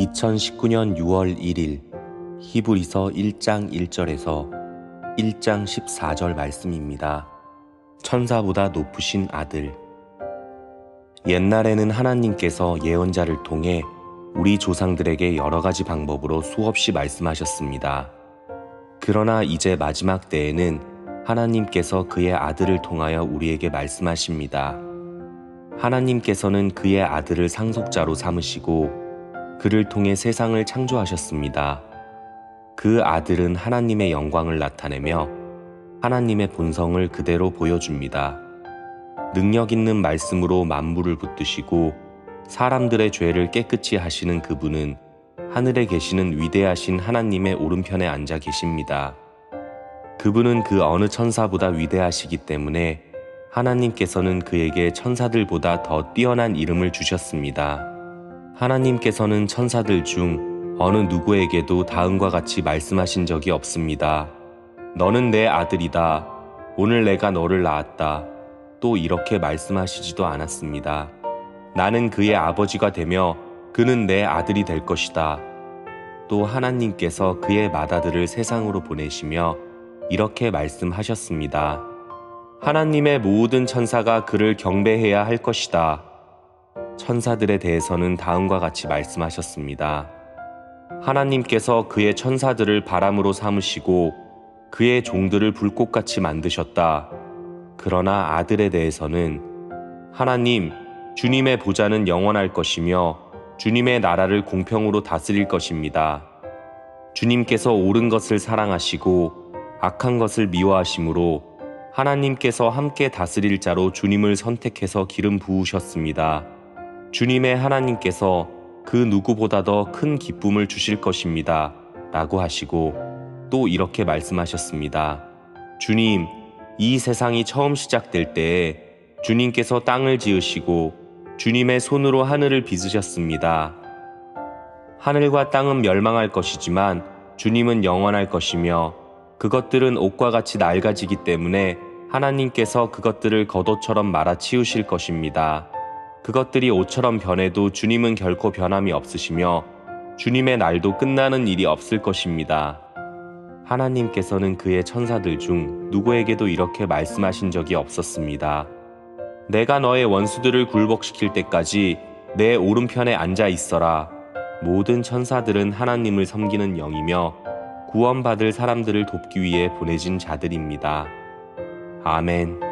2019년 6월 1일 히브리서 1장 1절에서 1장 14절 말씀입니다. 천사보다 높으신 아들. 옛날에는 하나님께서 예언자를 통해 우리 조상들에게 여러 가지 방법으로 수없이 말씀하셨습니다. 그러나 이제 마지막 때에는 하나님께서 그의 아들을 통하여 우리에게 말씀하십니다. 하나님께서는 그의 아들을 상속자로 삼으시고 그를 통해 세상을 창조하셨습니다. 그 아들은 하나님의 영광을 나타내며 하나님의 본성을 그대로 보여줍니다. 능력 있는 말씀으로 만물을 붙드시고 사람들의 죄를 깨끗이 하시는 그분은 하늘에 계시는 위대하신 하나님의 오른편에 앉아 계십니다. 그분은 그 어느 천사보다 위대하시기 때문에 하나님께서는 그에게 천사들보다 더 뛰어난 이름을 주셨습니다. 하나님께서는 천사들 중 어느 누구에게도 다음과 같이 말씀하신 적이 없습니다. 너는 내 아들이다. 오늘 내가 너를 낳았다. 또 이렇게 말씀하시지도 않았습니다. 나는 그의 아버지가 되며 그는 내 아들이 될 것이다. 또 하나님께서 그의 맏아들을 세상으로 보내시며 이렇게 말씀하셨습니다. 하나님의 모든 천사가 그를 경배해야 할 것이다. 천사들에 대해서는 다음과 같이 말씀하셨습니다. 하나님께서 그의 천사들을 바람으로 삼으시고 그의 종들을 불꽃같이 만드셨다. 그러나 아들에 대해서는 하나님, 주님의 보좌는 영원할 것이며 주님의 나라를 공평으로 다스릴 것입니다. 주님께서 옳은 것을 사랑하시고 악한 것을 미워하심으로 하나님께서 함께 다스릴 자로 주님을 선택해서 기름 부으셨습니다. 주님의 하나님께서 그 누구보다 더 큰 기쁨을 주실 것입니다. 라고 하시고 또 이렇게 말씀하셨습니다. 주님, 이 세상이 처음 시작될 때에 주님께서 땅을 지으시고 주님의 손으로 하늘을 빚으셨습니다. 하늘과 땅은 멸망할 것이지만 주님은 영원할 것이며 그것들은 옷과 같이 낡아지기 때문에 하나님께서 그것들을 겉옷처럼 말아 치우실 것입니다. 그것들이 옷처럼 변해도 주님은 결코 변함이 없으시며 주님의 날도 끝나는 일이 없을 것입니다. 하나님께서는 그의 천사들 중 누구에게도 이렇게 말씀하신 적이 없었습니다. 내가 너의 원수들을 굴복시킬 때까지 내 오른편에 앉아 있어라. 모든 천사들은 하나님을 섬기는 영이며 구원받을 사람들을 돕기 위해 보내진 자들입니다. 아멘.